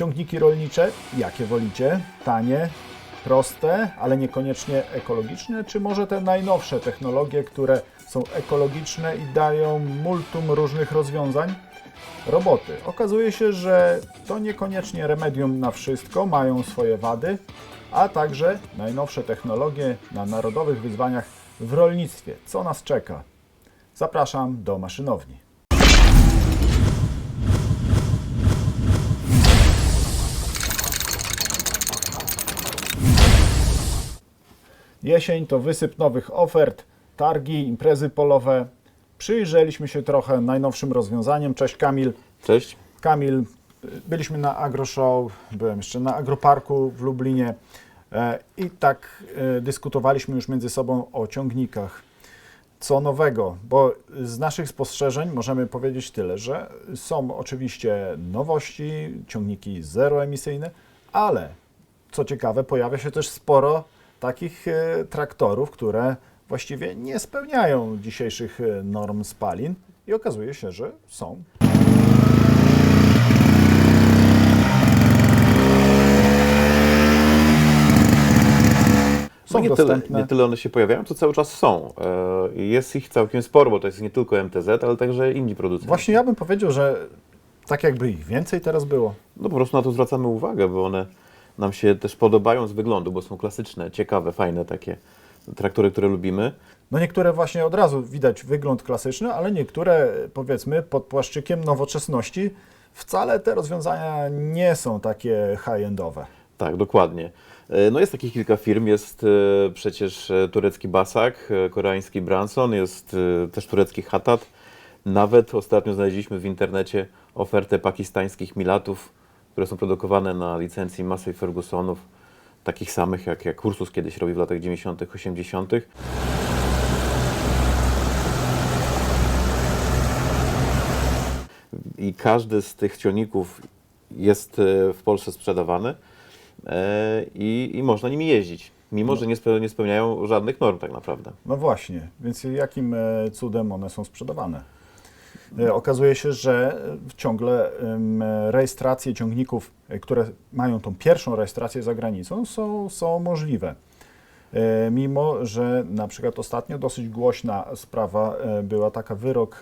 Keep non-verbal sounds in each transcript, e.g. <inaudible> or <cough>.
Ciągniki rolnicze, jakie wolicie? Tanie, proste, ale niekoniecznie ekologiczne, czy może te najnowsze technologie, które są ekologiczne i dają multum różnych rozwiązań? Roboty. Okazuje się, że to niekoniecznie remedium na wszystko, mają swoje wady, a także najnowsze technologie na narodowych wyzwaniach w rolnictwie. Co nas czeka? Zapraszam do maszynowni. Jesień to wysyp nowych ofert, targi, imprezy polowe. Przyjrzeliśmy się trochę najnowszym rozwiązaniom. Cześć Kamil. Cześć. Kamil, byliśmy na AgroShow, byłem jeszcze na Agroparku w Lublinie e, i tak e, dyskutowaliśmy już między sobą o ciągnikach. Co nowego? Bo z naszych spostrzeżeń możemy powiedzieć tyle, że są oczywiście nowości, ciągniki zeroemisyjne, ale co ciekawe, pojawia się też sporo takich e, traktorów, które właściwie nie spełniają dzisiejszych e, norm spalin i okazuje się, że są są No nie, tyle, nie tyle one się pojawiają, co cały czas są. E, Jest ich całkiem sporo, bo to jest nie tylko MTZ, ale także inni producenci. Właśnie ja bym powiedział, że tak jakby ich więcej teraz było. No po prostu na to zwracamy uwagę, bo one nam się też podobają z wyglądu, bo są klasyczne, ciekawe, fajne takie traktory, które lubimy. No niektóre właśnie od razu widać wygląd klasyczny, ale niektóre powiedzmy pod płaszczykiem nowoczesności wcale te rozwiązania nie są takie high-endowe. Tak, dokładnie. E, No jest takich kilka firm, jest e, przecież e, turecki Basak, koreański Branson, jest też turecki Hatat. Nawet ostatnio znaleźliśmy w internecie ofertę pakistańskich Milatów, które są produkowane na licencji Massey Fergusonów, takich samych jak, jak Ursus kiedyś robił w latach 90., 80. I każdy z tych ciągników jest e, w Polsce sprzedawany e, i, i można nimi jeździć, mimo że nie, speł, nie spełniają żadnych norm tak naprawdę. No właśnie, więc jakim e, cudem one są sprzedawane? E, Okazuje się, że e, ciągle rejestracje ciągników, e, które mają tą pierwszą rejestrację za granicą, są, są możliwe. Mimo, że na przykład ostatnio dosyć głośna sprawa była taka wyrok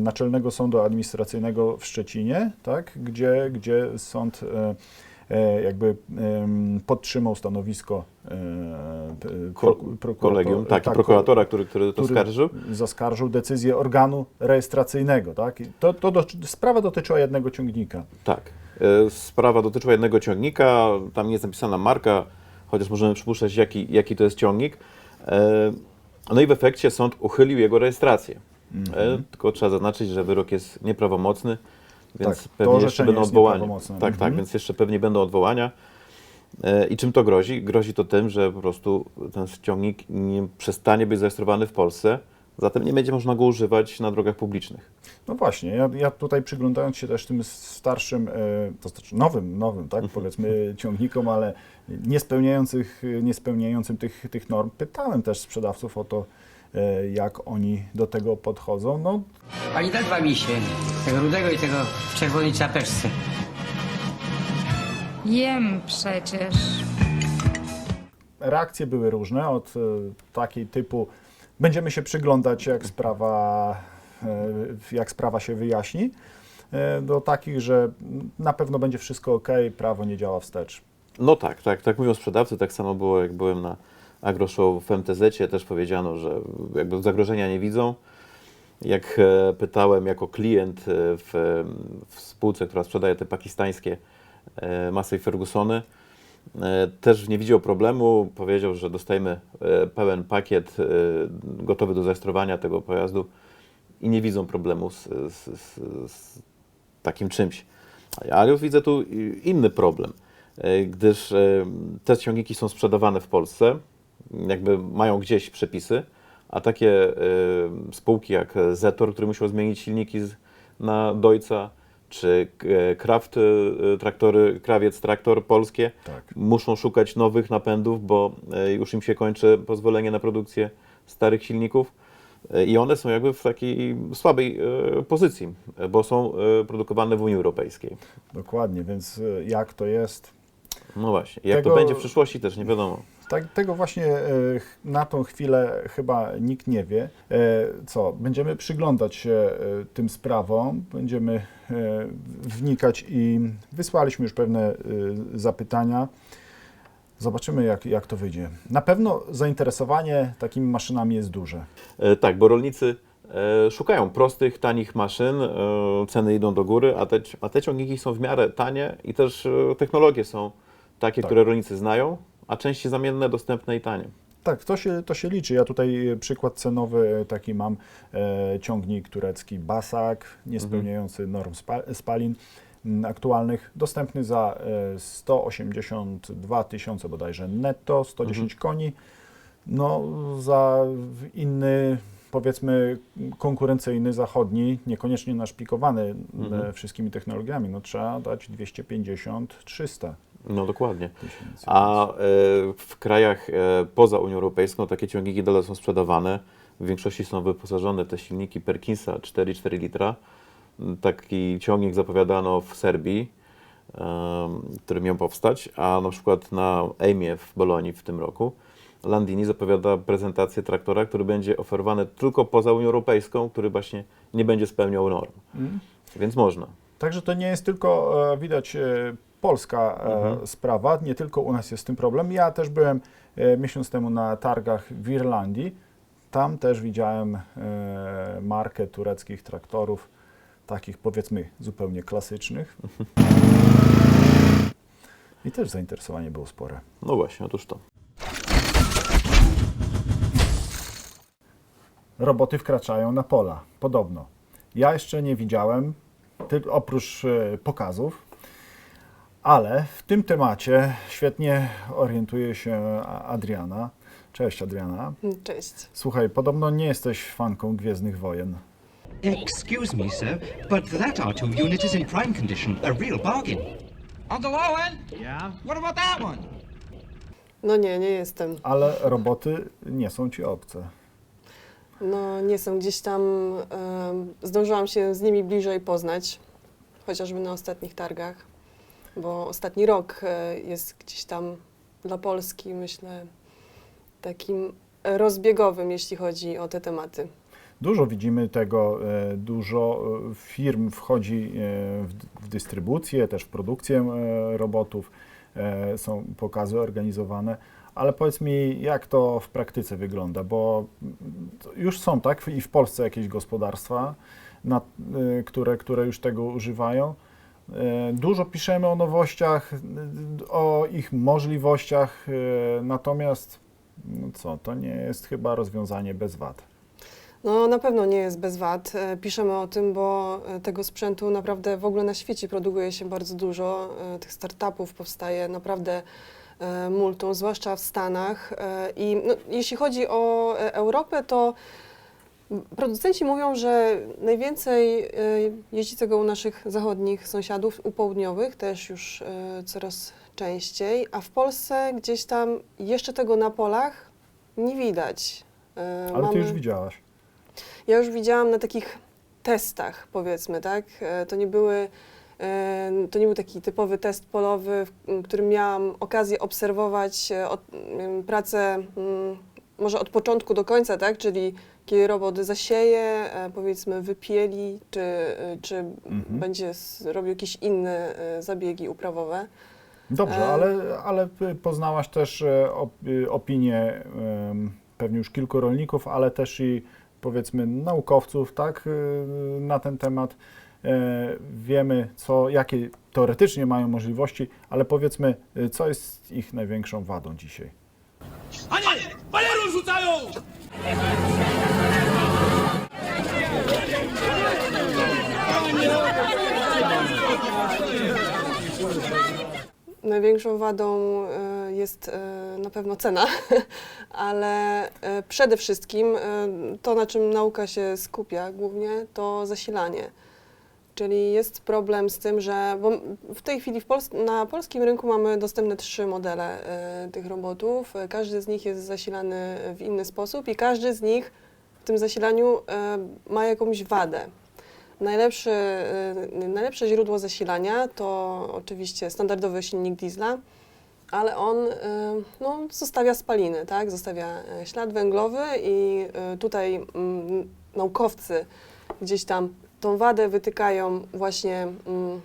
Naczelnego Sądu Administracyjnego w Szczecinie, tak, gdzie, gdzie sąd jakby em, podtrzymał stanowisko e, p- proku- prokurator- Kolegium, tak, i tak, prokuratora, który, który to który skarżył. zaskarżył decyzję organu rejestracyjnego. Tak? I to, to do, sprawa dotyczyła jednego ciągnika. Tak. E, Sprawa dotyczyła jednego ciągnika, tam nie jest napisana marka, chociaż możemy przypuszczać, jaki, jaki to jest ciągnik. E, No i w efekcie sąd uchylił jego rejestrację. E, Tylko trzeba zaznaczyć, że wyrok jest nieprawomocny, więc Tak, to pewnie jeszcze będą odwołania. Tak, tak, Mhm. więc jeszcze pewnie będą odwołania. E, I czym to grozi? Grozi to tym, że po prostu ten ciągnik nie przestanie być zarejestrowany w Polsce, zatem nie będzie można go używać na drogach publicznych. No właśnie, ja, ja tutaj przyglądając się też tym starszym, e, to znaczy nowym, nowym, tak, powiedzmy <laughs> ciągnikom, ale nie, spełniających, nie spełniającym tych, tych norm, pytałem też sprzedawców o to, jak oni do tego podchodzą. No, Pani da dwa misie, tego rudego i tego w czerwonej czapeczce. Jem przecież. reakcje były różne, od e, takiej typu będziemy się przyglądać, jak sprawa, e, jak sprawa się wyjaśni, e, do takich, że na pewno będzie wszystko ok, prawo nie działa wstecz. No tak, tak, tak mówią sprzedawcy, tak samo było jak byłem na AgroShow w MTZ, też powiedziano, że jakby zagrożenia nie widzą. Jak e, pytałem jako klient e, w, w spółce, która sprzedaje te pakistańskie e, Massey Fergusony, e, też nie widział problemu, powiedział, że dostajemy pełen pakiet gotowy do zarejestrowania tego pojazdu i nie widzą problemu z, z, z, z takim czymś. Ale już widzę tu i- inny problem, gdyż te ciągniki są sprzedawane w Polsce, jakby mają gdzieś przepisy, a takie e, spółki jak Zetor, który musiał zmienić silniki na Deutza, czy e, Kraft e, traktory, Krawiec traktor polskie, Tak. muszą szukać nowych napędów, bo e, już im się kończy pozwolenie na produkcję starych silników. E, I one są jakby w takiej słabej pozycji, bo są produkowane w Unii Europejskiej. Dokładnie, więc jak to jest? No właśnie. Jak Tego- to będzie w przyszłości też nie wiadomo. Tak, tego właśnie e, na tą chwilę chyba nikt nie wie. E, Co? Będziemy przyglądać się e, tym sprawom, będziemy wnikać i wysłaliśmy już pewne zapytania. Zobaczymy, jak, jak to wyjdzie. Na pewno zainteresowanie takimi maszynami jest duże. Tak, bo rolnicy szukają prostych, tanich maszyn, e, ceny idą do góry, a te, a te ciągniki są w miarę tanie i też e, technologie są takie, Tak. które rolnicy znają, a części zamienne, dostępne i tanie. Tak, to się, to się liczy. Ja tutaj e, przykład cenowy e, taki mam, e, ciągnik turecki Basak, nie spełniający norm spa, spalin aktualnych, dostępny za e, 182 tysiące bodajże netto, 110 koni. No za inny, powiedzmy konkurencyjny, zachodni, niekoniecznie naszpikowany e, wszystkimi technologiami, no trzeba dać 250-300 No dokładnie. A e, w krajach e, poza Unią Europejską takie ciągniki dalej są sprzedawane. W większości są wyposażone te silniki Perkinsa 4,4 litra. M, Taki ciągnik zapowiadano w Serbii, który miał powstać, a na przykład na Eimie w Bolonii w tym roku Landini zapowiada prezentację traktora, który będzie oferowany tylko poza Unią Europejską, który właśnie nie będzie spełniał norm. Mm. Więc można. Także to nie jest tylko, e, widać, e, polska e, Mhm. sprawa, nie tylko u nas jest z tym problem. Ja też byłem miesiąc temu na targach w Irlandii. Tam też widziałem markę tureckich traktorów, takich powiedzmy zupełnie klasycznych. <laughs> I też zainteresowanie było spore. No właśnie, otóż to. Roboty wkraczają na pola, podobno. Ja jeszcze nie widziałem, oprócz e, pokazów, ale w tym temacie świetnie orientuje się Adriana. Cześć Adriana. Cześć. Słuchaj, podobno nie jesteś fanką Gwiezdnych Wojen. Excuse me, sir, but that R2 unit is in prime condition, a real bargain. Uncle Owen? Yeah? What about that one? No nie, nie jestem. Ale roboty nie są ci obce. No nie są gdzieś tam. zdążyłam się z nimi bliżej poznać, chociażby na ostatnich targach, bo ostatni rok e, jest gdzieś tam dla Polski, myślę, takim rozbiegowym, jeśli chodzi o te tematy. Dużo widzimy tego, e, dużo e, firm wchodzi w, dystrybucję, też w produkcję robotów, są pokazy organizowane, ale powiedz mi, jak to w praktyce wygląda, bo już są tak i w Polsce jakieś gospodarstwa, na, e, które, które już tego używają. E, Dużo piszemy o nowościach, e, o ich możliwościach, natomiast no co, to nie jest chyba rozwiązanie bez wad. No na pewno nie jest bez wad. E, Piszemy o tym, bo e, tego sprzętu naprawdę w ogóle na świecie produkuje się bardzo dużo. E, Tych startupów powstaje naprawdę multum, zwłaszcza w Stanach. E, I no, jeśli chodzi o e, Europę, to producenci mówią, że najwięcej e, jeździ tego u naszych zachodnich sąsiadów, u południowych też już e, coraz częściej, a w Polsce gdzieś tam jeszcze tego na polach nie widać. E, Ale ty już mamy- widziałaś. ja już widziałam na takich testach, powiedzmy, tak? E, To nie były, e, to nie był taki typowy test polowy, w m, którym miałam okazję obserwować e, od, em, pracę mm, może od początku do końca, tak? Czyli kiedy robot zasieje, e, powiedzmy wypieli, czy, e, czy będzie s- robił jakieś inne zabiegi uprawowe. Dobrze, ale, ale poznałaś też op, y, opinie em, pewnie już kilku rolników, ale też i powiedzmy naukowców, tak, y, na ten temat. E, Wiemy, co, jakie teoretycznie mają możliwości, ale powiedzmy, y, co jest ich największą wadą dzisiaj. A nie! Balerów rzucają! Największą wadą e, jest e, na pewno cena, <laughs> ale e, przede wszystkim e, to, na czym nauka się skupia głównie, to zasilanie. Czyli jest problem z tym, że bo w tej chwili w Pols- na polskim rynku mamy dostępne trzy modele e, tych robotów. Każdy z nich jest zasilany w inny sposób i każdy z nich tym zasilaniu e, ma jakąś wadę. Najlepsze, e, najlepsze źródło zasilania to oczywiście standardowy silnik diesla, ale on e, no, zostawia spaliny, tak? zostawia e, ślad węglowy i e, tutaj mm, naukowcy gdzieś tam tą wadę wytykają właśnie mm,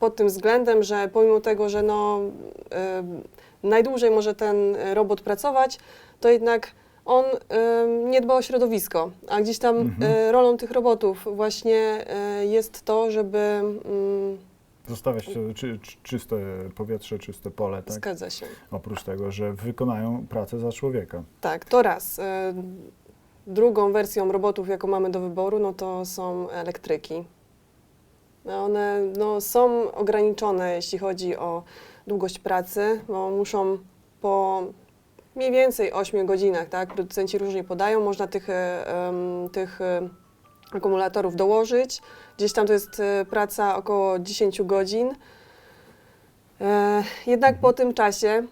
pod tym względem, że pomimo tego, że no, najdłużej może ten robot pracować, to jednak on nie dba o środowisko, a gdzieś tam Mhm. e, rolą tych robotów właśnie e, jest to, żeby mm, Zostawiać czy, czyste powietrze, czyste pole, tak? zgadza się. Oprócz tego, że wykonają pracę za człowieka. Tak, to raz. E, Drugą wersją robotów, jaką mamy do wyboru, no to są elektryki. One no, są ograniczone, jeśli chodzi o długość pracy, bo muszą po mniej więcej 8 godzinach, tak? Producenci różnie podają, można tych, e, tych e, akumulatorów dołożyć. Gdzieś tam to jest e, praca około 10 godzin. Jednak po tym czasie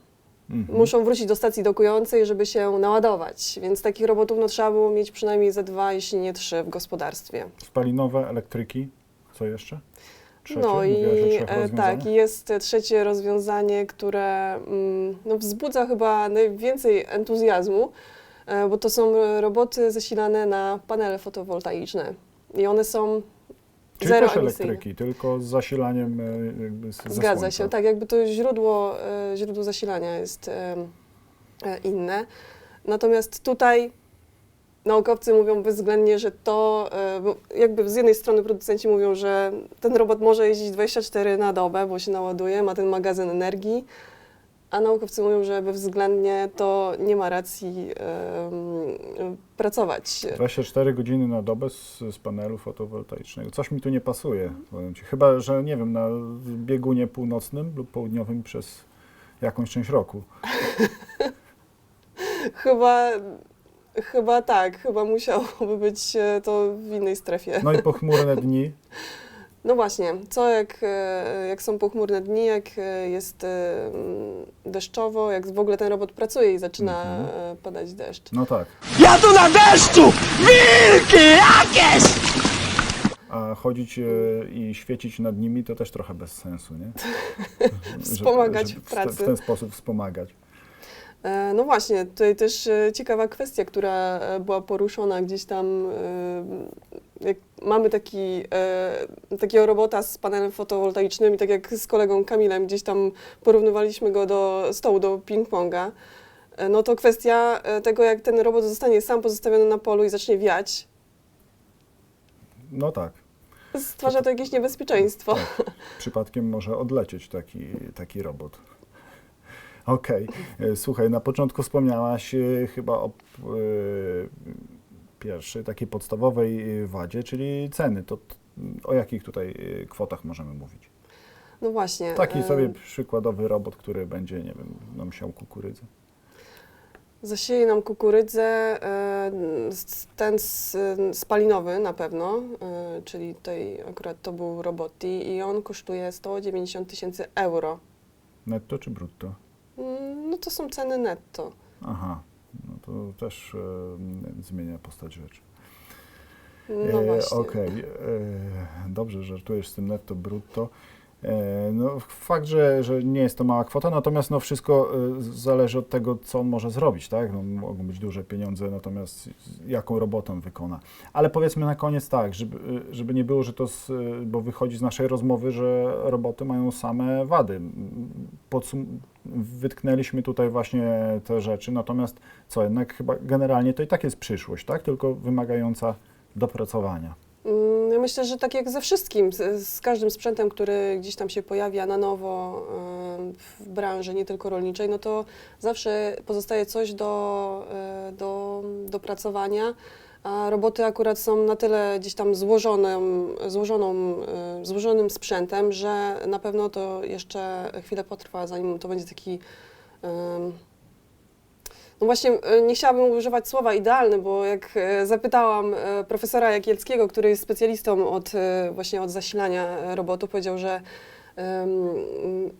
Mhm. muszą wrócić do stacji dokującej, żeby się naładować. Więc takich robotów no, trzeba było mieć przynajmniej ze dwa, jeśli nie trzy w gospodarstwie. Spalinowe, elektryki, co jeszcze? Trzecie? no i e, tak, jest trzecie rozwiązanie, które mm, no, wzbudza chyba najwięcej entuzjazmu, e, bo to są roboty zasilane na panele fotowoltaiczne. I one są Czyli też zeroemisyjne. elektryki, tylko z zasilaniem e, jakby z, Zgadza słońca. się, tak, jakby to źródło, e, źródło zasilania jest e, e, inne. Natomiast tutaj naukowcy mówią bezwzględnie, że to, e, bo jakby z jednej strony producenci mówią, że ten robot może jeździć 24 na dobę, bo się naładuje, ma ten magazyn energii, a naukowcy mówią, że bezwzględnie to nie ma racji pracować. 24 godziny na dobę z, z panelu fotowoltaicznego. Coś mi tu nie pasuje. powiem ci. Chyba, że nie wiem, na biegunie północnym lub południowym przez jakąś część roku. <laughs> Chyba, chyba tak, chyba musiałoby być e, to w innej strefie. No i pochmurne dni. <laughs> No właśnie, co jak, e, jak są pochmurne dni, jak e, jest e, deszczowo, jak w ogóle ten robot pracuje i zaczyna Mhm. padać deszcz. No tak. Ja tu na deszczu! Wilki jakieś! A chodzić i świecić nad nimi to też trochę bez sensu, nie? <laughs> Wspomagać w w, pracy. w ten sposób wspomagać. No właśnie, tutaj też ciekawa kwestia, która była poruszona gdzieś tam. Jak mamy taki, e, takiego robota z panelem fotowoltaicznym i tak jak z kolegą Kamilem gdzieś tam porównywaliśmy go do stołu, do ping-ponga, e, no to kwestia e, tego, jak ten robot zostanie sam pozostawiony na polu i zacznie wiać, No tak. stwarza to jakieś niebezpieczeństwo. Tak. Przypadkiem może odlecieć taki, taki robot. Okej. E, Słuchaj, na początku wspomniałaś e, chyba o e, pierwszej takiej podstawowej e, wadzie, czyli ceny. To o jakich tutaj e, kwotach możemy mówić? No właśnie. Taki sobie przykładowy robot, który będzie, nie wiem, nam siał kukurydzę. Zasieje nam kukurydzę, s- ten spalinowy na pewno, czyli tutaj akurat to był Robotti i on kosztuje 190 tysięcy euro. Netto czy brutto? Mm, No to są ceny netto. Aha, to też e, zmienia postać rzeczy. No E, właśnie. Okej, e, dobrze, żartujesz z tym netto brutto. E, no, fakt, że, że nie jest to mała kwota, natomiast no, wszystko e, zależy od tego, co on może zrobić, tak? No, mogą być duże pieniądze, natomiast jaką robotę wykona. Ale powiedzmy na koniec tak, żeby, e, żeby nie było, że to, z, bo wychodzi z naszej rozmowy, że roboty mają same wady. Podsum- wytknęliśmy tutaj właśnie te rzeczy, natomiast co, jednak chyba generalnie to i tak jest przyszłość, tak? Tylko wymagająca dopracowania. Mm, Ja myślę, że tak jak ze wszystkim, z, z każdym sprzętem, który gdzieś tam się pojawia na nowo w branży, nie tylko rolniczej, no to zawsze pozostaje coś do, e, do dopracowania. A roboty akurat są na tyle gdzieś tam złożonym, złożoną, e, złożonym sprzętem, że na pewno to jeszcze chwilę potrwa, zanim to będzie taki no właśnie, e, nie chciałabym używać słowa idealny, bo jak e, zapytałam e, profesora Jakielskiego, który jest specjalistą od, właśnie od zasilania robotów, powiedział, że em,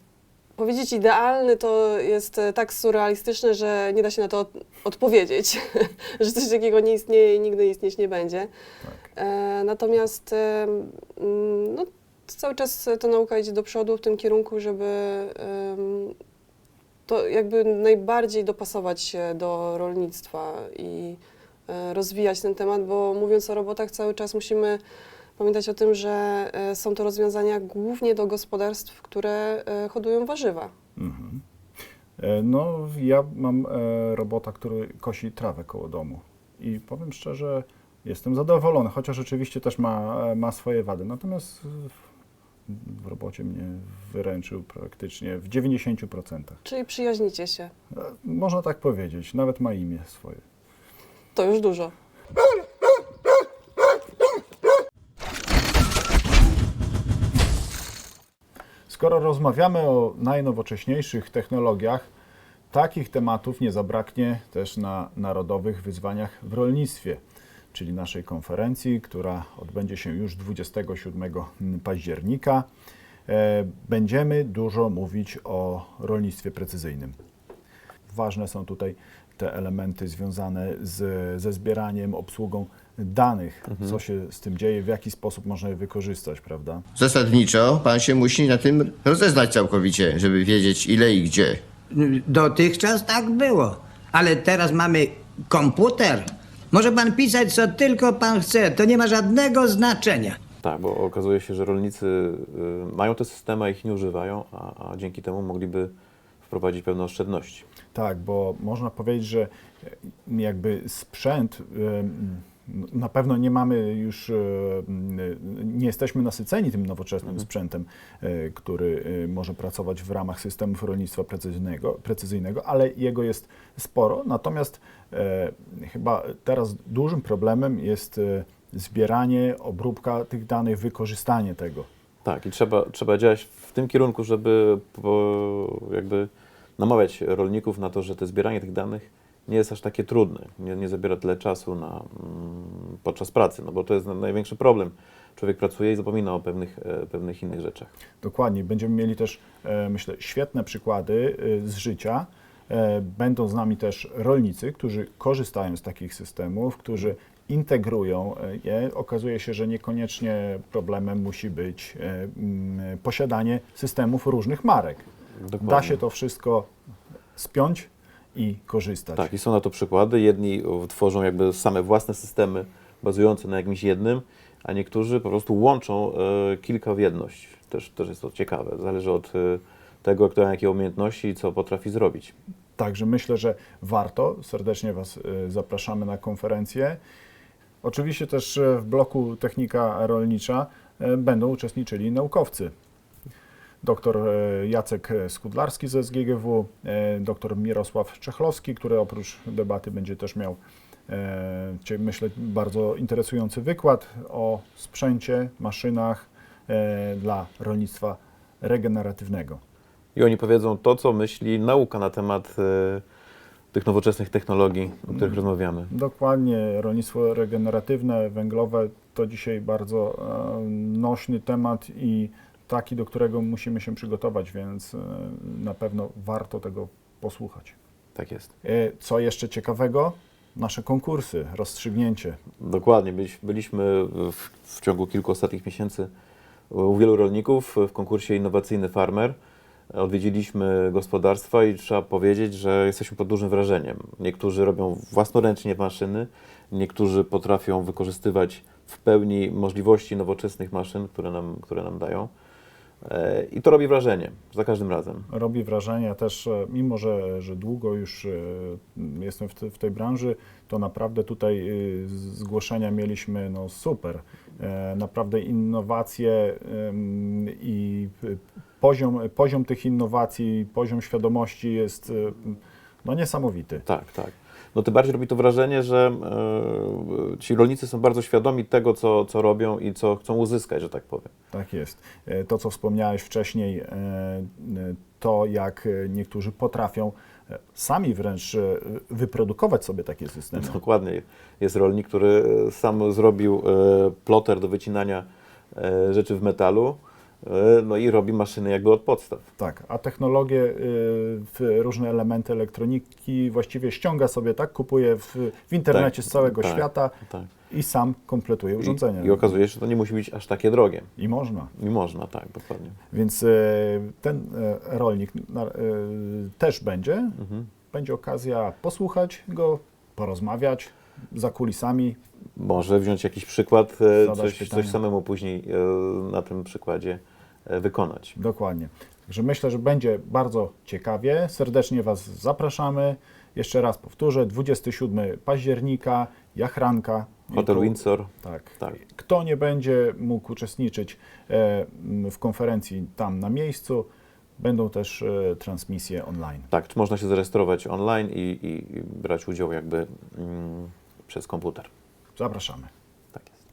powiedzieć idealny to jest tak surrealistyczne, że nie da się na to od- odpowiedzieć, <laughs> że coś takiego nie istnieje i nigdy istnieć nie będzie. E, natomiast e, mm, no, cały czas ta nauka idzie do przodu w tym kierunku, żeby to jakby najbardziej dopasować się do rolnictwa i e, rozwijać ten temat, bo mówiąc o robotach cały czas musimy pamiętać o tym, że e, są to rozwiązania głównie do gospodarstw, które e, hodują warzywa. Mhm. No, ja mam robota, który kosi trawę koło domu i powiem szczerze, jestem zadowolony, chociaż oczywiście też ma, ma swoje wady. Natomiast w- robocie mnie wyręczył praktycznie w 90%. Czyli przyjaźnicie się. Można tak powiedzieć, nawet ma imię swoje. To już dużo. Skoro rozmawiamy o najnowocześniejszych technologiach, takich tematów nie zabraknie też na Narodowych Wyzwaniach w Rolnictwie, czyli naszej konferencji, która odbędzie się już 27 października. E, Będziemy dużo mówić o rolnictwie precyzyjnym. Ważne są tutaj te elementy związane z, ze zbieraniem, obsługą danych, co się z tym dzieje, w jaki sposób można je wykorzystać, prawda? Zasadniczo pan się musi na tym rozeznać całkowicie, żeby wiedzieć ile i gdzie. Dotychczas tak było, ale teraz mamy komputer. Może pan pisać co tylko pan chce, to nie ma żadnego znaczenia. Tak, bo okazuje się, że rolnicy y, mają te systemy, a ich nie używają, a, a dzięki temu mogliby wprowadzić pewne oszczędności. Tak, bo można powiedzieć, że jakby sprzęt na pewno nie mamy już, e, nie jesteśmy nasyceni tym nowoczesnym sprzętem, e, który e, może pracować w ramach systemów rolnictwa precyzyjnego, precyzyjnego, ale jego jest sporo. Natomiast chyba teraz dużym problemem jest zbieranie, obróbka tych danych, wykorzystanie tego. Tak, i trzeba, trzeba działać w tym kierunku, żeby jakby namawiać rolników na to, że to zbieranie tych danych nie jest aż takie trudne, nie, nie zabiera tyle czasu na, mm, podczas pracy, no bo to jest na- największy problem. Człowiek pracuje i zapomina o pewnych, e, pewnych innych rzeczach. Dokładnie. Będziemy mieli też, e, myślę, świetne przykłady e, z życia. Będą z nami też rolnicy, którzy korzystają z takich systemów, którzy integrują je. Okazuje się, że niekoniecznie problemem musi być mm, posiadanie systemów różnych marek. Dokładnie. Da się to wszystko spiąć i korzystać. Tak, i są na to przykłady. Jedni tworzą jakby same własne systemy bazujące na jakimś jednym, a niektórzy po prostu łączą e, kilka w jedność. Też, też jest to ciekawe. Zależy od e, tego, kto ma jakie umiejętności i co potrafi zrobić. Także myślę, że warto. Serdecznie Was y, zapraszamy na konferencję. Oczywiście też w bloku Technika Rolnicza będą uczestniczyli naukowcy. Dr y, Jacek Skudlarski ze SGGW, y, dr Mirosław Czechlowski, który oprócz debaty będzie też miał, e, myślę, bardzo interesujący wykład o sprzęcie, maszynach e, dla rolnictwa regeneratywnego. I oni powiedzą to, co myśli nauka na temat e, tych nowoczesnych technologii, o których rozmawiamy. Dokładnie, rolnictwo regeneratywne, węglowe to dzisiaj bardzo e, nośny temat i taki, do którego musimy się przygotować, więc e, na pewno warto tego posłuchać. Tak jest. E, Co jeszcze ciekawego? Nasze konkursy, rozstrzygnięcie. Dokładnie. Byliś, byliśmy w, w ciągu kilku ostatnich miesięcy u wielu rolników w konkursie Innowacyjny Farmer. Odwiedziliśmy gospodarstwa i trzeba powiedzieć, że jesteśmy pod dużym wrażeniem. Niektórzy robią własnoręcznie maszyny, niektórzy potrafią wykorzystywać w pełni możliwości nowoczesnych maszyn, które nam, które nam dają. E, I to robi wrażenie za każdym razem. Robi wrażenie, też, e, mimo że, że długo już e, jestem w, te, w tej branży, to naprawdę tutaj zgłoszenia mieliśmy no super. Naprawdę innowacje i poziom, poziom tych innowacji, poziom świadomości jest no niesamowity. Tak, tak. No tym bardziej robi to wrażenie, że e, ci rolnicy są bardzo świadomi tego, co, co robią i co chcą uzyskać, że tak powiem. Tak jest. E, To, co wspomniałeś wcześniej, e, to jak niektórzy potrafią sami wręcz wyprodukować sobie takie systemy. Dokładnie. Jest rolnik, który sam zrobił ploter do wycinania rzeczy w metalu no i robi maszyny jakby od podstaw. Tak, a technologie, y, w różne elementy elektroniki właściwie ściąga sobie, tak? Kupuje w, w internecie Tak, z całego tak, świata tak. i sam kompletuje urządzenie. I, I okazuje się, że to nie musi być aż takie drogie. I można. I można, tak, dokładnie. Więc e, ten e, rolnik e, też będzie. Mhm. Będzie okazja posłuchać go, porozmawiać za kulisami. Może wziąć jakiś przykład, e, coś, coś samemu później e, na tym przykładzie e, wykonać. Dokładnie. Także myślę, że będzie bardzo ciekawie. Serdecznie Was zapraszamy. Jeszcze raz powtórzę, 27 października, Jachranka. Hotel Windsor. Tak. Tak. Kto nie będzie mógł uczestniczyć w konferencji tam na miejscu, będą też transmisje online. Tak, można się zarejestrować online i, i, i brać udział jakby mm, przez komputer. Zapraszamy. Tak jest.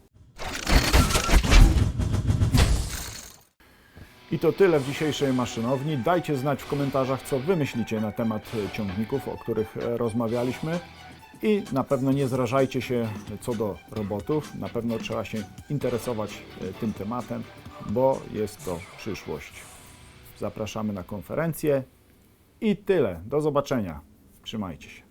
I to tyle w dzisiejszej maszynowni. Dajcie znać w komentarzach, co wy myślicie na temat e, ciągników, o których e, rozmawialiśmy. I na pewno nie zrażajcie się co do robotów. Na pewno trzeba się interesować e, tym tematem, bo jest to przyszłość. Zapraszamy na konferencję. I tyle. Do zobaczenia. Trzymajcie się.